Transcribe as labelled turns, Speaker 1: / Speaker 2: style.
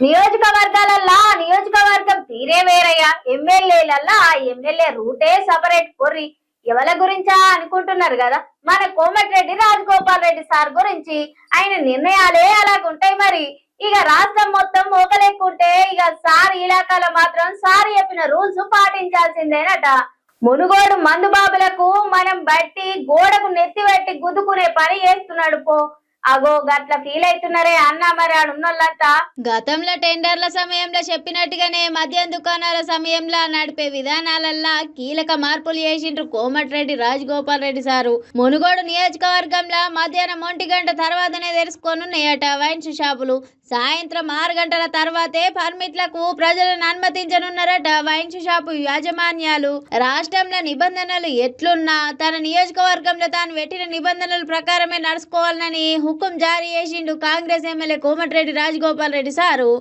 Speaker 1: నియోజకవర్గాలల్లా నియోజకవర్గం తీరే వేరయ్యా. ఎమ్మెల్యేలల్లా ఆ ఎమ్మెల్యే రూటే సపరేట్ కొర్రి ఎవల గురించా అనుకుంటున్నారు కదా? మన కోమటిరెడ్డి రాజగోపాల్ రెడ్డి సార్ గురించి. ఆయన నిర్ణయాలే అలాగుంటాయి మరి. ఇక రాష్ట్రం మొత్తం మోకలేకుంటే ఇక సార్ ఇలాకాలో మాత్రం సార్ చెప్పిన రూల్స్ పాటించాల్సిందేనట. మునుగోడు మందు బాబులకు మనం బట్టి గోడకు నెత్తి పెట్టి గుద్దుకునే పని చేస్తున్నాడు పో. అగో గట్ల ఫీల్ అవుతున్నారే అన్న మరి ఉన్నోళ్ళంతా.
Speaker 2: గతంలో టెండర్ల సమయంలో చెప్పినట్టుగానే మద్యం దుకాణాల సమయంలో నడిపే విధానాలల్లా కీలక మార్పులు చేసిండ్రు కోమటిరెడ్డి రాజగోపాల్ రెడ్డి సారు. మునుగోడు నియోజకవర్గంలో మధ్యాహ్నం ఒంటి గంట తర్వాతనే తెలుసుకోనున్నాయట వైన్స్ షాపులు. సాయంత్రం ఆరు గంటల తర్వాతే పర్మిట్లకు ప్రజలను అనుమతించనున్నారట వైన్స్ షాపు యాజమాన్యాలు. రాష్ట్రంలో నిబంధనలు ఎట్లున్నా తన నియోజకవర్గంలో తాను పెట్టిన నిబంధనల ప్రకారమే నడుచుకోవాలని హుకుం జారీ చేసిండు కాంగ్రెస్ ఎమ్మెల్యే కోమటిరెడ్డి రాజగోపాల్ రెడ్డి సారు.